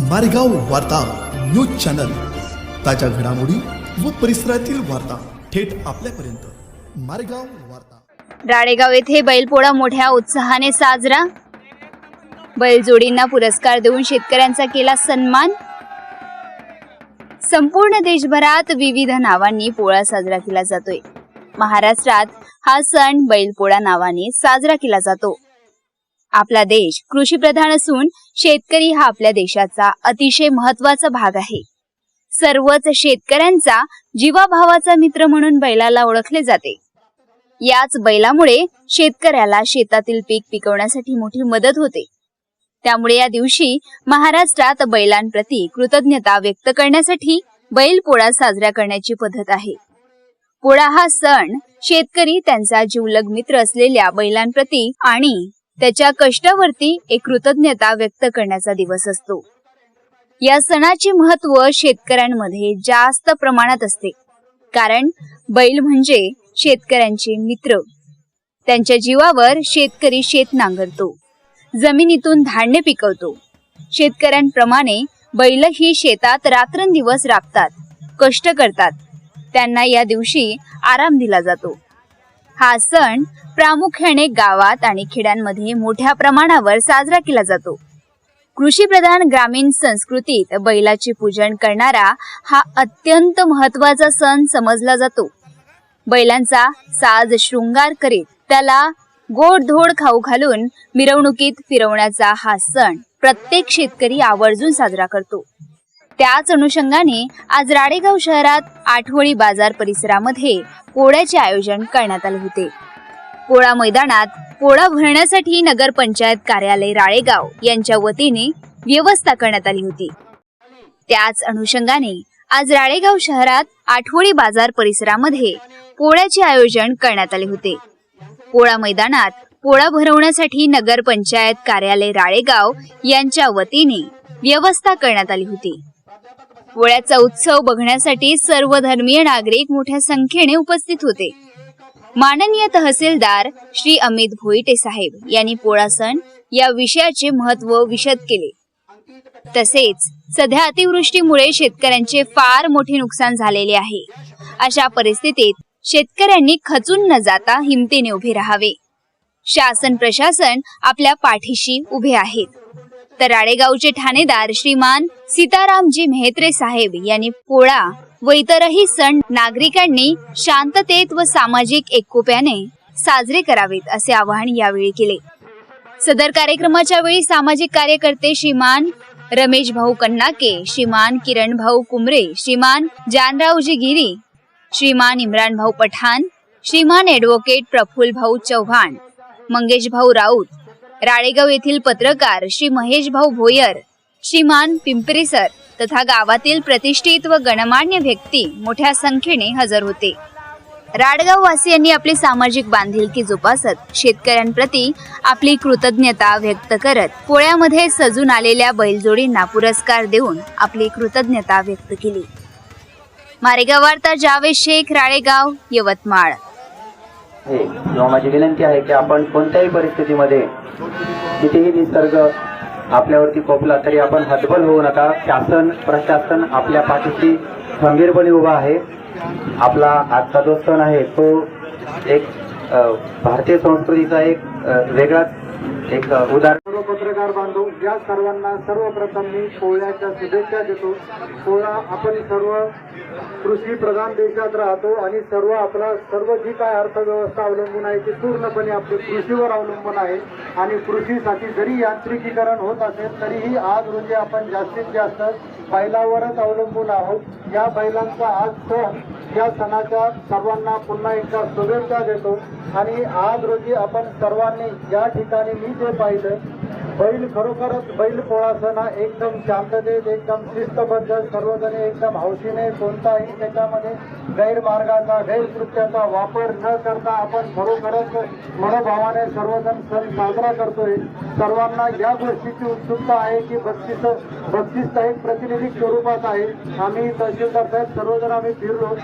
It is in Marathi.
मारेगाव वार्ता न्यूज चॅनल. ताज्या घडामोडी व परिसरातील वार्ता थेट आपल्यापर्यंत. मारेगाव वार्ता. राळेगाव येथे बैलपोळा मोठ्या उत्साहाने साजरा. बैलजोडींना पुरस्कार देऊन शेतकऱ्यांचा केला सन्मान. संपूर्ण देशभरात विविध नावांनी पोळा साजरा केला जातोय. महाराष्ट्रात हा सण बैलपोळा नावाने साजरा केला जातो. आपला देश कृषीप्रधान असून शेतकरी हा आपल्या देशाचा अतिशय महत्त्वाचा भाग आहे. सर्वच शेतकऱ्यांचा जीवाभावाचा मित्र म्हणून बैलाला ओळखले जाते. याच बैलामुळे शेतकऱ्याला शेतातील पीक पिकवण्यासाठी मोठी मदत होते. त्यामुळे या दिवशी महाराष्ट्रात बैलांप्रती कृतज्ञता व्यक्त करण्यासाठी बैल पोळा साजरा करण्याची पद्धत आहे. पोळा हा सण शेतकरी त्यांचा जीवलग मित्र असलेल्या बैलांप्रती आणि त्याच्या कष्टावरती एक कृतज्ञता व्यक्त करण्याचा दिवस असतो. या सणाचे महत्त्व शेतकऱ्यांमध्ये जास्त प्रमाणात असते. कारण बैल म्हणजे शेतकऱ्यांचे मित्र. त्यांच्या जीवावर शेतकरी शेत नांगरतो. जमिनीतून धान्य पिकवतो. शेतकऱ्यांप्रमाणे बैलही शेतात रात्रंदिवस राबतात कष्ट करतात. त्यांना या दिवशी आराम दिला जातो. हा सण प्रामुख्याने गावात आणि खेड्यांमध्ये मोठ्या प्रमाणावर साजरा केला जातो. कृषीप्रधान ग्रामीण संस्कृतीत बैलाचे पूजन करणारा हा अत्यंत महत्त्वाचा सण समजला जातो. बैलांचा साज शृंगार करीत त्याला गोडधोड खाऊ घालून मिरवणुकीत फिरवण्याचा हा सण प्रत्येक शेतकरी आवर्जून साजरा करतो. त्याच अनुषंगाने आज राडेगाव शहरात आठवडी बाजार परिसरामध्ये पोळ्याचे आयोजन करण्यात आले होते. पोळा मैदानात पोळा भरण्यासाठी नगरपंचायत कार्यालय राळेगाव यांच्या वतीने व्यवस्था करण्यात आली होती. त्याच अनुषंगाने आज राळेगाव शहरात आठवडी बाजार परिसरामध्ये पोळ्याचे आयोजन करण्यात आले होते. पोळा मैदानात पोळा भरवण्यासाठी नगरपंचायत कार्यालय राळेगाव यांच्या वतीने व्यवस्था करण्यात आली होती. पोळ्याचा उत्सव बघण्यासाठी सर्व धर्मीय नागरिक मोठ्या संख्येने उपस्थित होते. माननीय तहसीलदार श्री अमित भोईटे साहेब यांनी पोळा सण या विषयाचे महत्त्व विशद केले. तसेच सध्या अतिवृष्टीमुळे शेतकऱ्यांचे फार मोठे नुकसान झालेले आहे. अशा परिस्थितीत शेतकऱ्यांनी खचून न जाता हिमतीने उभे राहावे. शासन प्रशासन आपल्या पाठीशी उभे आहेत तर राळेगावचे ठाणेदार श्रीमान सीतारामजी मेहत्रे साहेब यांनी पोळा व इतरही सण नागरिकांनी शांततेत व सामाजिक एकोप्याने साजरे करावेत असे आवाहन यावेळी केले. सदर कार्यक्रमाच्या वेळी सामाजिक कार्यकर्ते श्रीमान रमेश भाऊ कन्नाके श्रीमान किरण भाऊ कुमरे श्रीमान जानरावजी गिरी श्रीमान इम्रान भाऊ पठाण श्रीमान ॲडव्होकेट प्रफुल भाऊ चव्हाण मंगेश भाऊ राऊत राळेगाव येथील पत्रकार श्री महेश भाऊ भोयर श्रीमान पिंपरीसर तथा गावातील प्रतिष्ठित व गणमान्य व्यक्ती मोठ्या संख्येने हजर होते. राडगाव वासियांनी आपली सामाजिक बांधिलकी जोपासत शेतकऱ्यांप्रती आपली कृतज्ञता व्यक्त करत पोळ्यामध्ये सजून आलेल्या बैलजोडींना पुरस्कार देऊन आपली कृतज्ञता व्यक्त केली. मारेगाव वार्ता जावेद शेख राळेगाव यवतमाळ. आहे. किंवा माझी विनंती आहे की आपण कोणत्याही परिस्थितीमध्ये कितीही निसर्ग आपल्यावरती कोपला तरी आपण हतबल होऊ नका. शासन प्रशासन आपल्या पाठीशी खंबीरपणे उभा आहे. आपला आजचा जो सण आहे तो एक भारतीय संस्कृतीचा एक वेगळाच एक उदाहरण. घर बांधू. या सर्वांना सर्वप्रथम मी पोळ्याच्या शुभेच्छा देतो. पोळा आपण सर्व कृषी प्रधान देशात राहतो आणि सर्व आपला सर्व जी काय अर्थव्यवस्था अवलंबून आहे ती पूर्णपणे आपली कृषीवर अवलंबून आहे. आणि कृषीसाठी जरी यांत्रिकीकरण होत असेल तरीही आज रोजी आपण जास्तीत जास्त बैलावरच अवलंबून आहोत. या बैलांचा आज सण या सणाच्या सर्वांना पुन्हा एकदा शुभेच्छा देतो. आणि आज रोजी आपण सर्वांनी या ठिकाणी मी जे पाहिलं बैल खरोखरच बैल पोळा सण हा एकदम शांततेत एकदम शिस्तबद्ध सर्वजण एकदम हौशीने कोणताही त्याच्यामध्ये गैरमार्गाचा गैरकृत्याचा वापर न करता आपण खरोखरच मनोभावाने सर्वजण सण साजरा करतोय. सर्वांना या गोष्टीची उत्सुकता आहे की बक्षीस बक्षीस एक प्रतिनिधी स्वरूपात आहे. आम्ही तहसीलदार साहेब सर्वजण आम्ही फिरलो.